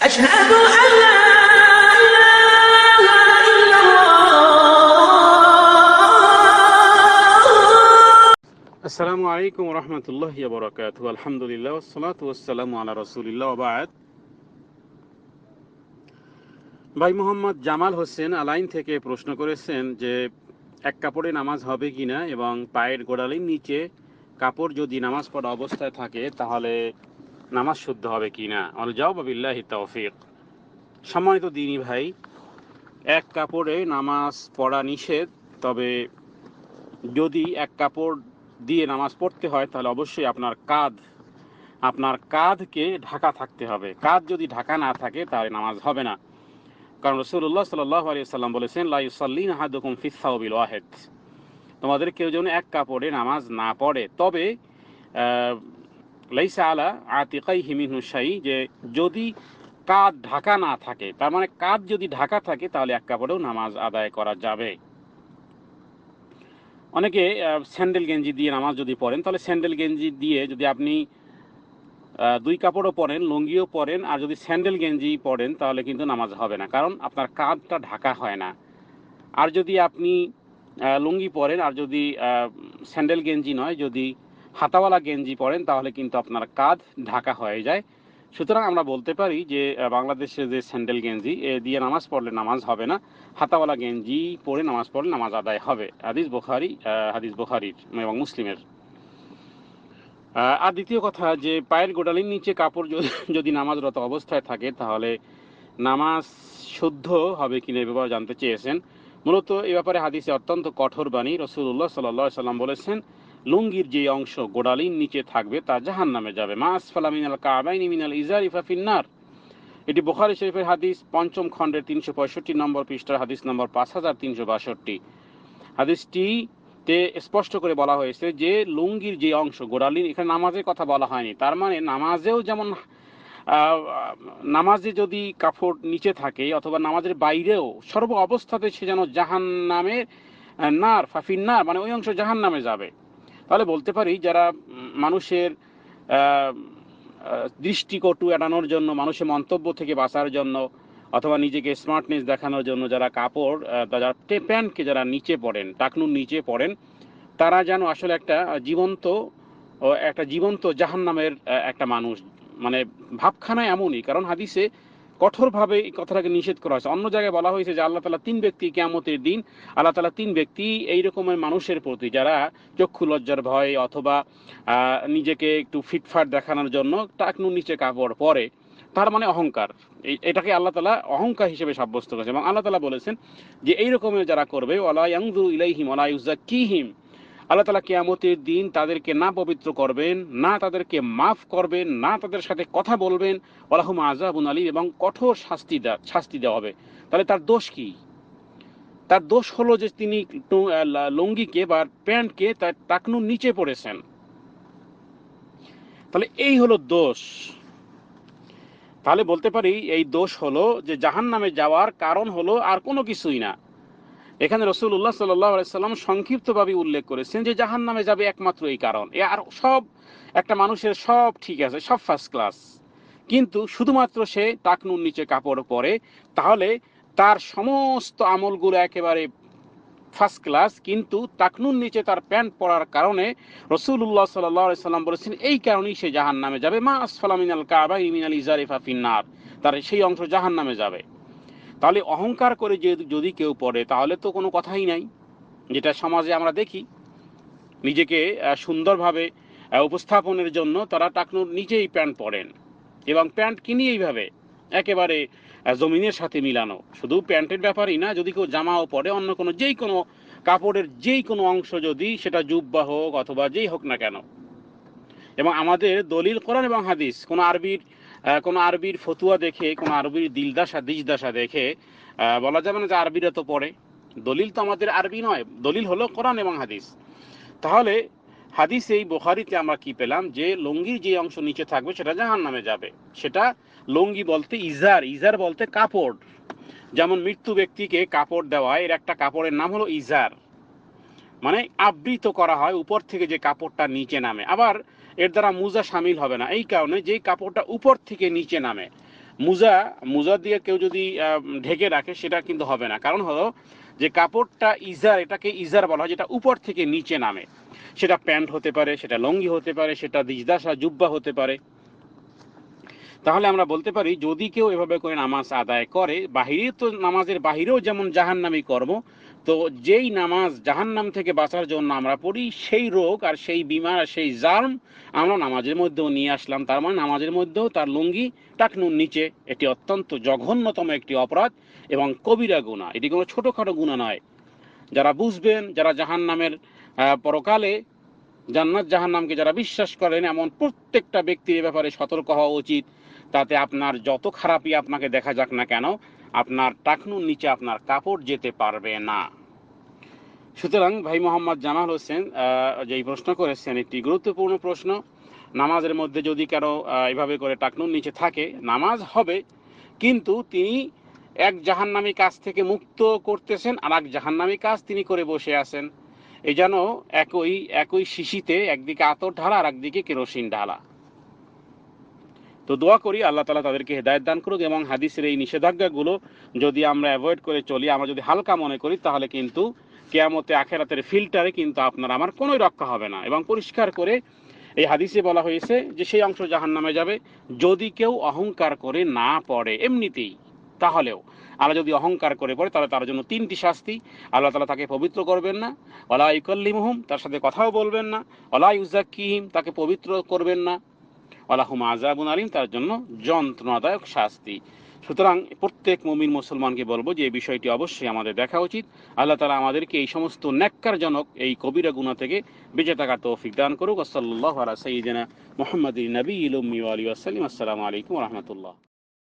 أشهد أن لا إله إلا الله আসসালামু আলাইকুম রহমতুল্লাহ বরকাত আলহামদুলিল্লাহ সালাত ওয়াসালামু আলা রসুলিল্লাহ বাদ ভাই মোহাম্মদ জামাল হোসেন আলাইন থেকে প্রশ্ন করেছেন যে এক কাপড়ে নামাজ হবে কিনা এবং পায়ের গোড়ালির নিচে কাপড় যদি নামাজ পড়া অবস্থায় থাকে তাহলে নামাজ শুদ্ধ হবে কি কিনা আল জবাবিল্লাহি তৌফিক। সম্মানিত দিনই ভাই, এক কাপড়ে নামাজ পড়া নিষেধ, তবে যদি এক কাপড় দিয়ে নামাজ পড়তে হয়, তাহলে অবশ্যই আপনার কাঁধ, আপনার কাঁধকে ঢাকা থাকতে হবে। কাঁধ যদি ঢাকা না থাকে, তাহলে নামাজ হবে না। কারণ রসুল্লাহ সাল্লাহ আলিয়াল্লাম বলেছেন লাইসাল্লিন হাদুকুম ফিসাউবিল ওয়াহেদ। তোমাদের কেউ যেন এক কাপড়ে নামাজ না পড়ে। তবে লাইসা আলা আতিকাই হিমিন হুসাই যে যদি কাঁধ ঢাকা না থাকে, তার মানে কাঁধ যদি ঢাকা থাকে, তাহলে এক কাপড়েও নামাজ আদায় করা যাবে। অনেকে স্যান্ডেল গেঞ্জি দিয়ে নামাজ যদি পড়েন, তাহলে স্যান্ডেল গেঞ্জি দিয়ে যদি আপনি দুই কাপড়ও পরেন, লুঙ্গিও পরেন, আর যদি স্যান্ডেল গেঞ্জি পরেন, তাহলে কিন্তু নামাজ হবে না, কারণ আপনার কাঁধটা ঢাকা হয় না। আর যদি আপনি লুঙ্গি পরেন, আর যদি স্যান্ডেল গেঞ্জি নয়, যদি হাতাওয়ালা গেঞ্জি পরেন, তাহলে কিন্তু আপনার কাঁধ ঢাকা হয়ে যায়। সুতরাং আমরা বলতে পারি যে বাংলাদেশে যে স্যান্ডেল গেঞ্জি, এ দিয়ে নামাজ পড়লে নামাজ হবে না। হাতাওয়ালা গেঞ্জি পরে নামাজ পড়লে নামাজ আদায় হবে। হাদিস বোখারি হাদিস বোখারির এবং মুসলিমের। আর দ্বিতীয় কথা, যে পায়ের গোড়ালির নিচে কাপড় যদি যদি নামাজরত অবস্থায় থাকে, তাহলে নামাজ শুদ্ধ হবে কিনা এ ব্যাপারে জানতে চেয়েছেন। মূলত এ ব্যাপারে হাদিসে অত্যন্ত কঠোর বাণী। রসুল্লাহ সাল্লাহ সাল্লাম বলেছেন লুঙ্গির যে অংশ গোড়ালির নিচে থাকবে তা জাহান নামে যাবে। মাস ফালা মিনাল কাবাইনি মিনাল ইজারিফা ফিন্নার এটি বুখারি শরীফের হাদিস, পঞ্চম খণ্ডের তিনশো পঁয়ষট্টি নম্বর পৃষ্ঠার হাদিস নম্বর পাঁচ হাজার তিনশো বাষট্টি। হাদিসটি তে স্পষ্ট করে বলা হয়েছে যে, লুঙ্গির যে অংশ গোড়ালির এখানে নামাজের কথা বলা হয়নি। তার মানে নামাজেও যেমন নামাজে যদি কাপড় নিচে থাকে অথবা নামাজের বাইরেও, সর্ব অবস্থাতে সে যেন জাহান নামের নার ফাফিন নার মানে ওই অংশ জাহান নামে যাবে। তাহলে বলতে পারি যারা মানুষের দৃষ্টিকটু এড়ানোর জন্য মানুষের মন্তব্য থেকে বাঁচার জন্য অথবা নিজেকে স্মার্টনেস দেখানোর জন্য যারা কাপড় যারা প্যান্টকে যারা নিচে পড়েন টাকনুর নিচে পড়েন তারা যেন আসলে একটা জীবন্ত একটা জীবন্ত জাহান্নামের আহ, একটা মানুষ। মানে ভাবখানা এমনই কারণ হাদিসে কঠোরভাবে এই কথাটাকে নিষেধ করা হয়েছে। অন্য জায়গায় বলা হয়েছে যে আল্লাহ তালা তিন ব্যক্তি কেয়ামতের দিন, আল্লাহ তালা তিন ব্যক্তি এই রকমের মানুষের প্রতি, যারা চক্ষু লজ্জার ভয় অথবা নিজেকে একটু ফিটফাট দেখানোর জন্য টাকনুর নিচে কাপড় পরে, তার মানে অহংকার। এটাকে আল্লাহ তালা অহংকার হিসেবে সাব্যস্ত করেছে এবং আল্লাহ তালা বলেছেন যে, এই রকমের যারা করবে ওলা ইয়াংদু ইলাইহিম ওলা ইউজাক্কিহিম আল্লাহ তালা কেয়ামতের দিন তাদেরকে না পবিত্র করবেন, না তাদেরকে মাফ করবেন, না তাদের সাথে কথা বলবেন। ওলাহুম আজাবুন আলী এবং কঠোর শাস্তি শাস্তি দেওয়া হবে। তাহলে তার দোষ কি? তার দোষ হলো যে তিনি লুঙ্গিকে বা প্যান্টকে তার টাকনুর নিচে পড়েছেন তাহলে এই হলো দোষ। তাহলে বলতে পারি এই দোষ হলো যে জাহান নামে যাওয়ার কারণ হলো আর কোনো কিছুই না। এখানে রসুল রসুল্লাহ সাল্লাম সংক্ষিপ্তভাবে উল্লেখ করেছেন যে জাহান নামে যাবে একমাত্র এই কারণ। এ আর সব, একটা মানুষের সব ঠিক আছে, সব ফার্স্ট ক্লাস কিন্তু শুধুমাত্র সে টাকনুর নিচে কাপড় পরে, তাহলে তার সমস্ত আমলগুলো একেবারে ফার্স্ট ক্লাস কিন্তু টাকনুর নিচে তার প্যান্ট পরার কারণে রসুল্লাহ সাল্লাম বলেছেন, এই কারণেই সে জাহান নামে যাবে। মা আসফালামিনাল কাবা ইমিনাল ইজারিফা ফিন্নার তার সেই অংশ জাহান নামে যাবে। তাহলে অহংকার করে যে যদি কেউ পড়ে, তাহলে তো কোনো কথাই নাই। যেটা সমাজে আমরা দেখি, নিজেকে সুন্দরভাবে উপস্থাপনের জন্য তারা টাকনুর নিচেই প্যান্ট পরেন এবং প্যান্ট কিনি এইভাবে, একেবারে জমিনের সাথে মিলানো। শুধু প্যান্টের ব্যাপারই না, যদি কেউ জামাও পরে, অন্য কোনো যেই কোনো কাপড়ের যেই কোনো অংশ যদি সেটা জুব্বা হোক অথবা যেই হোক না কেন। এবং আমাদের দলিল, কোরআন এবং হাদিস, কোনো আরবির কোনো আরবির ফতুয়া দেখে, কোনো আরবির দিলদাসা, দিজদাসা দেখে বলা যাবে না যে আরবিরা তো পড়ে। দলিল তো আমাদের আরবি নয়, দলিল হলো কোরআন এবং হাদিস। তাহলে হাদিস এই বোখারিতে আমরা কি পেলাম? যে লুঙ্গির যে অংশ নিচে থাকবে সেটা জাহান নামে যাবে। সেটা লুঙ্গি বলতে ইজার ইজার বলতে কাপড়। যেমন মৃত্যু ব্যক্তিকে কাপড় দেওয়া, এর একটা কাপড়ের নাম হলো ইজার। মানে আবৃত করা হয়, উপর থেকে যে কাপড়টা নিচে নামে। আবার এর দ্বারা মুজা সামিল হবে না। এই কারণে যেই কাপড়টা উপর থেকে নিচে নামে, মুজা মুজা দিয়ে কেউ যদি ঢেকে রাখে, সেটা কিন্তু হবে না। কারণ হলো যে কাপড়টা ইজার, এটাকে ইজার বলা হয়, যেটা উপর থেকে নিচে নামে। সেটা প্যান্ট হতে পারে, সেটা লঙ্গি হতে পারে, সেটা দিজদাসা, জুব্বা হতে পারে। তাহলে আমরা বলতে পারি, যদি কেউ এভাবে করে নামাজ আদায় করে, বাহিরে তো নামাজের বাহিরেও যেমন জাহান্নামি কর্ম, তো যেই নামাজ জাহান্নাম থেকে বাঁচার জন্য আমরা পড়ি, সেই রোগ আর সেই বিমার আর সেই জার্ম আমরা নামাজের মধ্যেও নিয়ে আসলাম। তার মানে নামাজের মধ্যেও তার লুঙ্গি টাকনুর নিচে এটি অত্যন্ত জঘন্যতম একটি অপরাধ এবং কবিরা গুণা। এটি কোনো ছোটোখাটো গুণা নয়। যারা বুঝবেন, যারা জাহান্নামের পরকালে জান্নাত জাহান্নামকে যারা বিশ্বাস করেন, এমন প্রত্যেকটা ব্যক্তির ব্যাপারে সতর্ক হওয়া উচিত। তাতে আপনার যত খারাপই আপনাকে দেখা যাক না কেন, আপনার টাকনুর নিচে আপনার কাপড় যেতে পারবে না। সুতরাং ভাই মোহাম্মদ জামাল হোসেন যেই প্রশ্ন করেছেন, একটি গুরুত্বপূর্ণ প্রশ্ন। নামাজের মধ্যে যদি কারও এভাবে করে টাকনুর নিচে থাকে, নামাজ হবে, কিন্তু তিনি এক জাহান্নামী কাজ থেকে মুক্ত করতেছেন আর এক জাহান্নামী কাজ তিনি করে বসে আছেন। এই যেন একই একই শিশিতে একদিকে আতর ঢালা আর একদিকে কেরোসিন ঢালা। তো দোয়া করি আল্লাহ তালা তাদেরকে হেদায়ত দান করুক এবং হাদিসের এই নিষেধাজ্ঞাগুলো যদি আমরা অ্যাভয়েড করে চলি, আমরা যদি হালকা মনে করি, তাহলে কিন্তু কেয়ামতে আখেরাতের ফিল্টারে কিন্তু আপনার আমার কোনোই রক্ষা হবে না। এবং পরিষ্কার করে এই হাদিসে বলা হয়েছে যে, সেই অংশ জাহান নামে যাবে। যদি কেউ অহংকার করে না পড়ে এমনিতেই, তাহলেও। আল্লাহ যদি অহংকার করে পড়ে, তাহলে তার জন্য তিনটি শাস্তি। আল্লাহ তালা তাকে পবিত্র করবেন না। অলা ইকল্লিমহুম তার সাথে কথাও বলবেন না। অলা ইউজাক্কিহিম তাকে পবিত্র করবেন না। আলাহুম আজাবুন আলিম, তার জন্য যন্ত্রণাদায়ক শাস্তি। সুতরাং প্রত্যেক মুমিন মুসলমানকে বলব যে, এই বিষয়টি অবশ্যই আমাদের দেখা উচিত। আল্লাহ তালা আমাদেরকে এই সমস্ত ন্যাক্কারজনক এই কবিরা গুণা থেকে বেঁচে থাকার তৌফিক দান করুক। সাল্লাহ আলা সঈদিনা মোহাম্মদ নবী ইলুম্মি আলী আসসালাম আসসালামু আলাইকুম রহমতুল্লাহ।